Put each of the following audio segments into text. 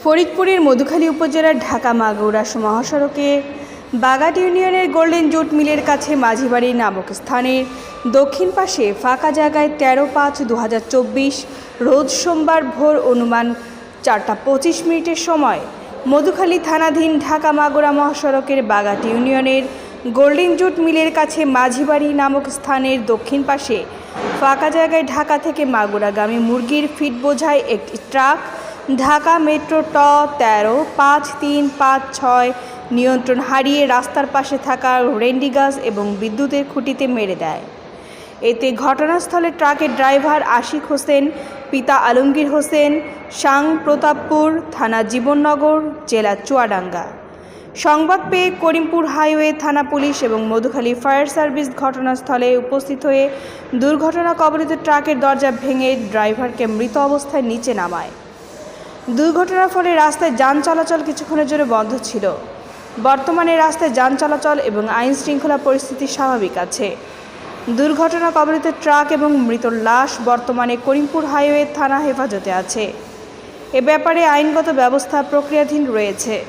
ফরিদপুরের মধুখালী উপজেলার ঢাকা মাগুরা মহাসড়কে বাগাট ইউনিয়নের গোল্ডেন জুট মিলের কাছে মাঝিবাড়ি নামক স্থানের দক্ষিণ পাশে ফাঁকা জায়গায় তেরো পাঁচ দু রোজ সোমবার ভোর অনুমান চারটা পঁচিশ মিনিটের সময় মধুখালী থানাধীন ঢাকা মাগুরা মহাসড়কের বাগাট ইউনিয়নের গোল্ডেন জুট মিলের কাছে মাঝিবাড়ি নামক স্থানের দক্ষিণ পাশে ফাঁকা জায়গায় ঢাকা থেকে মাগুরাগামী মুরগির ফিট বোঝায় একটি ট্রাক ঢাকা মেট্রো ট তেরো পাঁচ তিন পাঁচ ছয় নিয়ন্ত্রণ হারিয়ে রাস্তার পাশে থাকা রেন্ডি গাছ এবং বিদ্যুতের খুঁটিতে মেরে দেয়। এতে ঘটনাস্থলে ট্রাকের ড্রাইভার আশিক হোসেন, পিতা আলমগীর হোসেন, সাং প্রতাপপুর থানা জীবননগর, জেলা চুয়াডাঙ্গা। সংবাদ পেয়ে করিমপুর হাইওয়ে থানা পুলিশ এবং মধুখালী ফায়ার সার্ভিস ঘটনাস্থলে উপস্থিত হয়ে দুর্ঘটনা কবলিত ট্রাকের দরজা ভেঙে ড্রাইভারকে মৃত অবস্থায় নিচে নামায়। দুর্ঘটনার ফলে রাস্তায় যান চলাচল কিছুক্ষণের জন্য বন্ধ ছিল। বর্তমানে রাস্তায় যান চলাচল এবং আইন শৃঙ্খলা পরিস্থিতি স্বাভাবিক আছে। দুর্ঘটনা কবলিত ট্রাক এবং মৃত লাশ বর্তমানে করিমপুর হাইওয়ে থানা হেফাজতে আছে। এ ব্যাপারে আইনগত ব্যবস্থা প্রক্রিয়াধীন রয়েছে।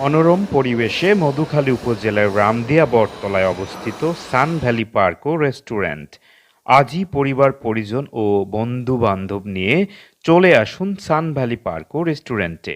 মনোরম পরিবেশে মধুখালী উপজেলার রামদিয়া বটতলায় অবস্থিত সান ভ্যালি পার্ক ও রেস্টুরেন্ট। আজই পরিবার পরিজন ও বন্ধু বান্ধব নিয়ে চলে আসুন সান ভ্যালি পার্ক ও রেস্টুরেন্টে।